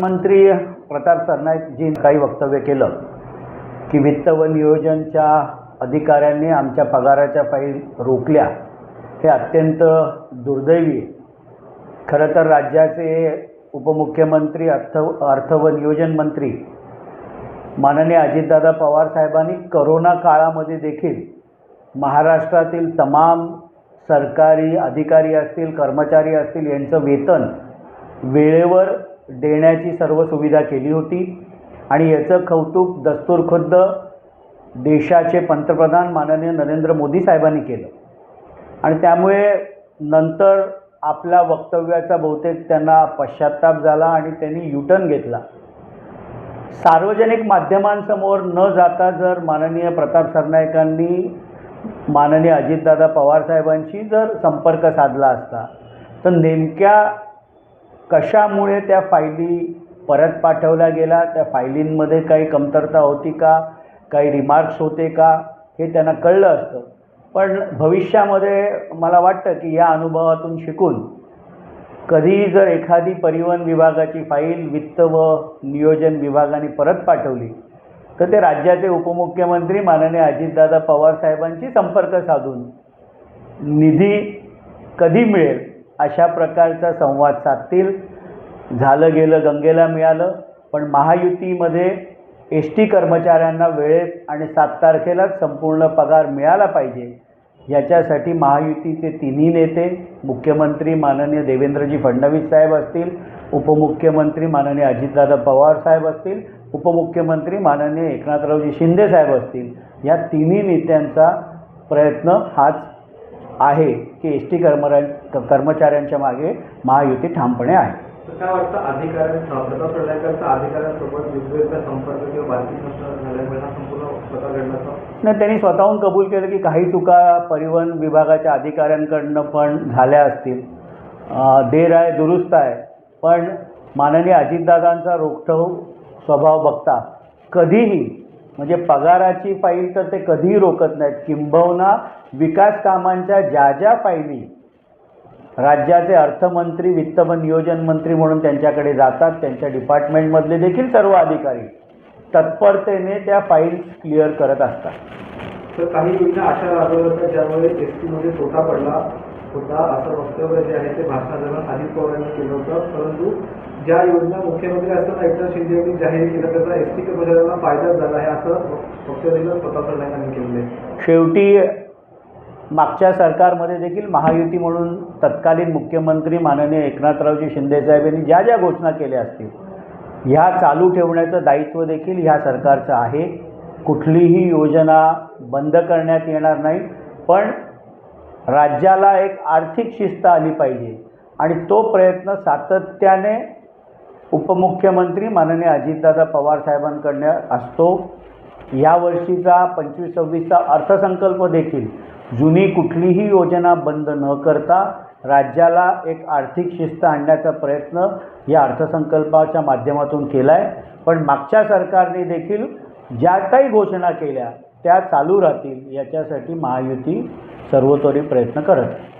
मंत्री प्रताप सरनाईकजी काही वक्तव्य केलं की वित्त व नियोजनच्या अधिकाऱ्यांनी आमच्या पगाराच्या फाईल रोखल्या. हे अत्यंत दुर्दैवी खरं तर राज्याचे उपमुख्यमंत्री अर्थ अर्थ व नियोजन मंत्री माननीय अजितदादा पवार साहेबांनी करोना काळामध्ये देखील महाराष्ट्रातील तमाम सरकारी अधिकारी असतील कर्मचारी असतील यांचं वेतन वेळेवर देण्याची सर्व सुविधा केली होती. आणि याचं कौतुक दस्तूरखुद्द देशाचे पंतप्रधान माननीय नरेंद्र मोदी साहेबांनी केलं. आणि त्यामुळे नंतर आपल्या वक्तव्याचा बहुतेक त्यांना पश्चाताप झाला आणि त्यांनी युटर्न घेतला. सार्वजनिक माध्यमांसमोर न जाता जर माननीय प्रताप सरनाईकांनी माननीय अजितदादा पवारसाहेबांशी जर संपर्क साधला असता तर नेमक्या कशामुळे त्या फायली परत पाठवल्या गेल्या? त्या फायलींमध्ये काही कमतरता होती का? काही रिमार्क्स होते का? हे त्यांना कळलं असतं. पण भविष्यामध्ये मला वाटतं की या अनुभवातून शिकून कधीही जर एखादी परिवहन विभागाची फाईल वित्त व नियोजन विभागाने परत पाठवली तर ते राज्याचे उपमुख्यमंत्री माननीय अजितदादा पवार साहेबांशी संपर्क साधून निधी कधी मिळेल? अशा प्रकारचा संवाद साधतील. झालं गेलं गंगेला मिळालं. पण महायुतीमध्ये एस टी कर्मचाऱ्यांना वेळेत आणि सात तारखेलाच संपूर्ण पगार मिळाला पाहिजे. याच्यासाठी महायुतीचे तिन्ही नेते मुख्यमंत्री माननीय देवेंद्रजी फडणवीस साहेब असतील उपमुख्यमंत्री माननीय अजितदादा पवार साहेब असतील उपमुख्यमंत्री माननीय एकनाथरावजी शिंदे साहेब असतील. या तिन्ही नेत्यांचा प्रयत्न हाच आहे की एस टी कर्मरा कर्मचाऱ्यांच्या मागे महायुती ठामपणे आहे. काय वाटतं अधिकाऱ्यांसोबत संपर्क किंवा संपूर्ण घडण्याचा? नाही त्यांनी स्वतःहून कबूल केलं की काही चुका परिवहन विभागाच्या अधिकाऱ्यांकडनं पण झाल्या असतील. देर आहे दुरुस्त आहे. पण माननीय अजितदादांचा रोखठोक स्वभाव बघता कधीही म्हणजे पगाराची फाईल तर ते कधीही रोखत नाहीत. किंबहुना विकास कामांच्या ज्या ज्या फायली राज्याचे अर्थमंत्री वित्त व नियोजन मंत्री म्हणून त्यांच्याकडे जातात त्यांच्या डिपार्टमेंटमधले देखील सर्व अधिकारी तत्परतेने त्या फाईल्स क्लिअर करत असतात. तर काही योजना अशा राबवल्या होत्या ज्यामुळे एस टीमध्ये तोटा पडला होता असं वक्तव्य जे आहे ते भाषणादरम्यान अजित पवार यांनी केलं होतं. परंतु ज्या योजना मुख्यमंत्री असताना एकनाथ शिंदे यांनी जाहीर केलं त्याचा एस टी कर्मचाऱ्यांना फायदाच झाला आहे असं वक्तव्य सरनाईकांनी केलेलं आहे. शेवटी मागच्या सरकारमध्ये देखील महायुती म्हणून तत्कालीन मुख्यमंत्री माननीय एकनाथरावजी शिंदेसाहेब यांनी ज्या ज्या घोषणा केल्या असतील ह्या चालू ठेवण्याचं दायित्व देखील ह्या सरकारचं आहे. कुठलीही योजना बंद करण्यात येणार नाही पण राज्याला एक आर्थिक शिस्त आली पाहिजे. आणि तो प्रयत्न सातत्याने उपमुख्यमंत्री माननीय अजितदादा पवार साहेबांकडनं असतो. या वर्षीचा पंचवीस सव्वीसचा अर्थसंकल्प देखील जुनी कुठलीही योजना बंद न करता राज्याला एक आर्थिक शिस्त आणण्याचा प्रयत्न या अर्थसंकल्पाच्या माध्यमातून केला आहे पण मागच्या सरकारने देखील ज्या काही घोषणा केल्या त्या चालू राहतील याच्यासाठी महायुती सर्वतोरी प्रयत्न करत आहे.